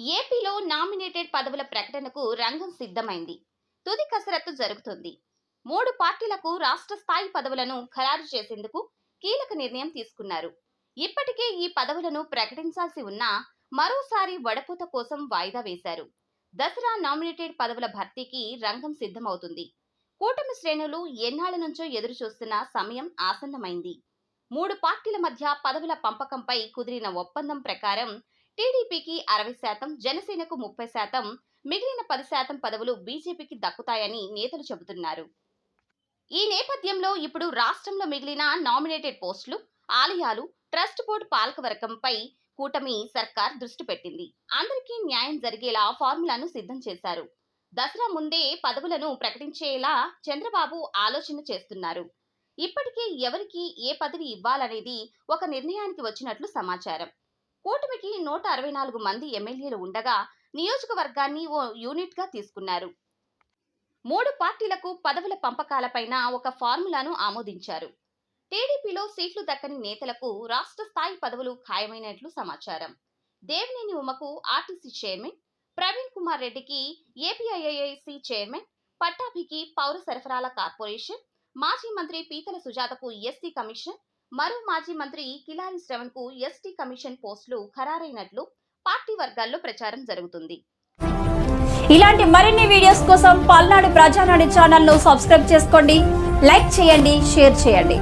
ఏపీలో నామినేటెడ్ పదవుల ప్రకటనకు రంగం సిద్ధమైంది. తుది కసరత్తు జరుగుతుంది. మూడు పార్టీలకు రాష్ట్ర స్థాయి పదవులను ఖరారు చేసేందుకు కీలక నిర్ణయం తీసుకున్నారు. ఇప్పటికే ఈ పదవులను ప్రకటించాల్సి ఉన్నా మరోసారి వడపోత కోసం వాయిదా వేశారు. దసరా నామినేటెడ్ పదవుల భర్తీకి రంగం సిద్ధమవుతుంది. కూటమి శ్రేణులు ఎన్నాళ్ళ నుంచో ఎదురు చూస్తున్న సమయం ఆసన్నమైంది. మూడు పార్టీల మధ్య పదవుల పంపకంపై కుదిరిన ఒప్పందం ప్రకారం టీడీపీకి అరవై శాతం జనసేనకు ముప్పై శాతం మిగిలిన పది శాతం పదవులు బీజేపీకి దక్కుతాయని నేతలు చెబుతున్నారు. ఈ నేపథ్యంలో ఇప్పుడు రాష్ట్రంలో మిగిలిన నామినేటెడ్ పోస్టులు ఆలయాలు ట్రస్ట్ బోర్డు పాలకవర్గంపై కూటమి సర్కార్ దృష్టి పెట్టింది. అందరికీ న్యాయం జరిగేలా ఫార్ములాను సిద్ధం చేశారు. దసరా ముందే పదవులను ప్రకటించేలా చంద్రబాబు ఆలోచన చేస్తున్నారు. ఇప్పటికే ఎవరికి ఏ పదవి ఇవ్వాలనేది ఒక నిర్ణయానికి వచ్చినట్లు సమాచారం. కూటమికి నూట అరవై నాలుగు మంది ఎమ్మెల్యేలు ఉండగా నియోజకవర్గాన్ని ఓ యూనిట్గా తీసుకున్నారు. మూడు పార్టీలకు పదవుల పంపకాలపైన ఒక ఫార్ములాను ఆమోదించారు. టీడీపీలో సీట్లు దక్కని నేతలకు రాష్ట్ర స్థాయి పదవులు ఖాయమైనట్లు సమాచారం. దేవినేని ఉమకు ఆర్టీసీ చైర్మన్ ప్రవీణ్ కుమార్ రెడ్డికి ఏపీఐఐసి చైర్మన్ పట్టాభికి పౌర సరఫరాల కార్పొరేషన్ మాజీ మంత్రి పీతల సుజాతకు ఎస్సీ కమిషన్ మరో మాజీ మంత్రి కిలారి శ్రవణ్కు ఎస్టీ కమిషన్ పోస్టులు ఖరారైనట్లు పార్టీ వర్గాల్లో ప్రచారం జరుగుతుంది. ఇలాంటి మరిన్ని వీడియోస్ కోసం పల్నాడు ప్రజానాడు ఛానల్ను సబ్స్క్రైబ్ చేసుకోండి లైక్ చేయండి షేర్ చేయండి.